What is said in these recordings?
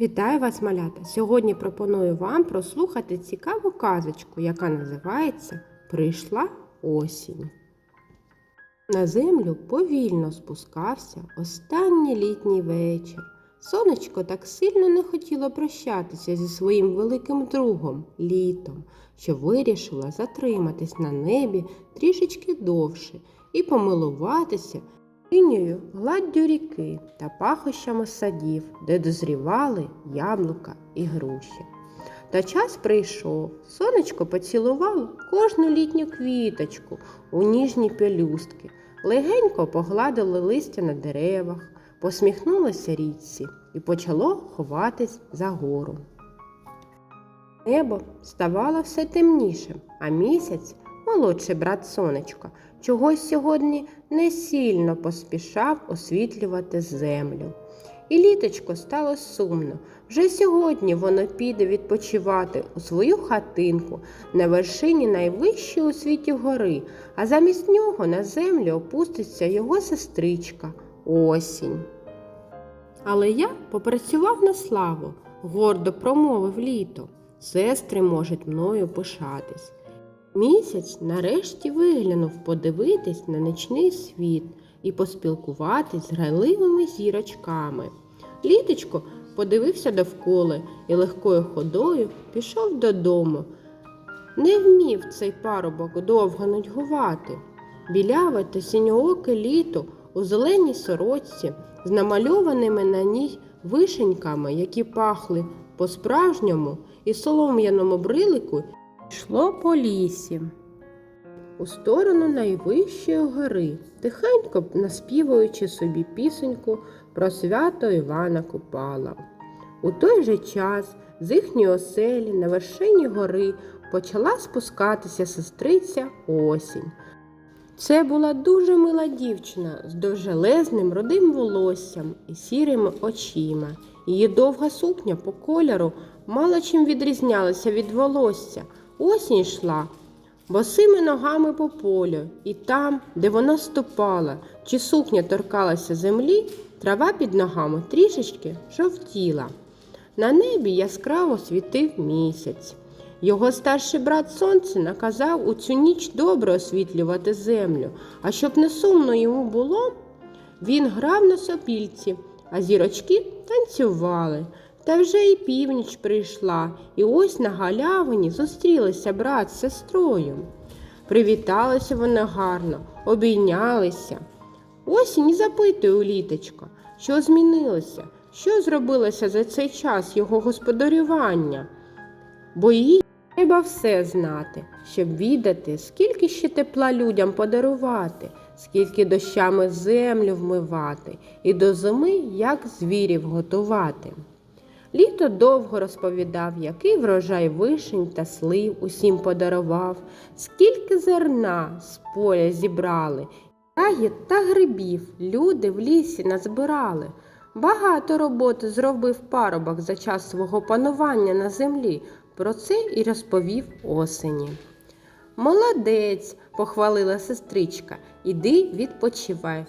Вітаю вас, малята! Сьогодні пропоную вам прослухати цікаву казочку, яка називається Прийшла осінь. На землю повільно спускався останній літній вечір. Сонечко так сильно не хотіло прощатися зі своїм великим другом літом, що вирішило затриматись на небі трішечки довше і помилуватися синьою гладдю ріки та пахощами садів, де дозрівали яблука і груші. Та час прийшов, сонечко поцілувало кожну літню квіточку у ніжні пелюстки, легенько погладило листя на деревах, посміхнулося річці і почало ховатись за гору. Небо ставало все темнішим, а місяць, молодший брат сонечка, чогось сьогодні не сильно поспішав освітлювати землю. І літочко стало сумно. Вже сьогодні воно піде відпочивати у свою хатинку на вершині найвищої у світі гори, а замість нього на землю опуститься його сестричка осінь. Але я попрацював на славу, гордо промовив літо. Сестри можуть мною пишатись. Місяць нарешті виглянув подивитись на нічний світ і поспілкуватись з грайливими зірочками. Літочко подивився довкола і легкою ходою пішов додому. Не вмів цей парубок довго нудьгувати. Біляве та синьооке літо у зеленій сорочці з намальованими на ній вишеньками, які пахли по-справжньому, і солом'яному брилику йшло по лісі. У сторону найвищої гори, тихенько наспівуючи собі пісеньку про свято Івана Купала. У той же час з їхньої оселі на вершині гори почала спускатися сестриця осінь. Це була дуже мила дівчина з довжелезним рудим волоссям і сірими очима. Її довга сукня по кольору мало чим відрізнялася від волосся. Осінь йшла босими ногами по полю, і там, де вона ступала, чи сукня торкалася землі, трава під ногами трішечки жовтіла. На небі яскраво світив місяць. Його старший брат сонце наказав у цю ніч добре освітлювати землю, а щоб не сумно йому було, він грав на сопільці, а зірочки танцювали. Та вже і північ прийшла, і ось на галявині зустрілися брат з сестрою. Привіталися вони гарно, обійнялися. Осінь і запитує у літочка, що змінилося, що зробилося за цей час його господарювання. Бо їй треба все знати, щоб віддати, скільки ще тепла людям подарувати, скільки дощами землю вмивати, і до зими як звірів готувати. Літо довго розповідав, який врожай вишень та слив усім подарував, скільки зерна з поля зібрали, ягід та грибів люди в лісі назбирали. Багато роботи зробив парубок за час свого панування на землі. Про це і розповів осені. Молодець, похвалила сестричка, іди відпочивай.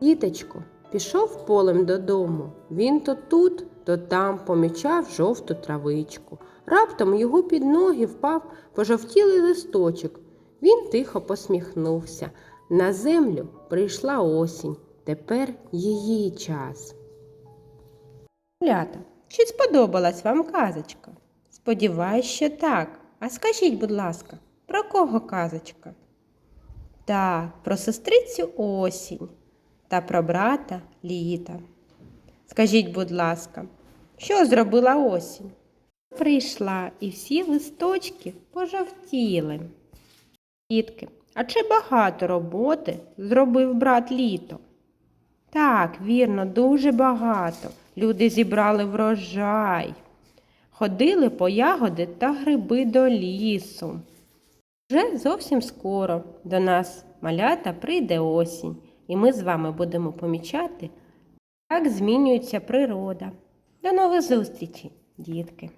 Діточко, пішов полем додому. Він то тут, то там помічав жовту травичку. Раптом його під ноги впав пожовтілий листочок. Він тихо посміхнувся. На землю прийшла осінь. Тепер її час. Лята, чи сподобалась вам казочка? Сподіваюсь, що так. А скажіть, будь ласка, про кого казочка? Так, про сестрицю осінь та про брата літа. Скажіть, будь ласка, що зробила осінь? Прийшла і всі листочки пожовтіли. Дітки, а чи багато роботи зробив брат літо? Так, вірно, дуже багато. Люди зібрали врожай, ходили по ягоди та гриби до лісу. Вже зовсім скоро до нас малята прийде осінь, і ми з вами будемо помічати, як змінюється природа. До нових зустрічей, дітки!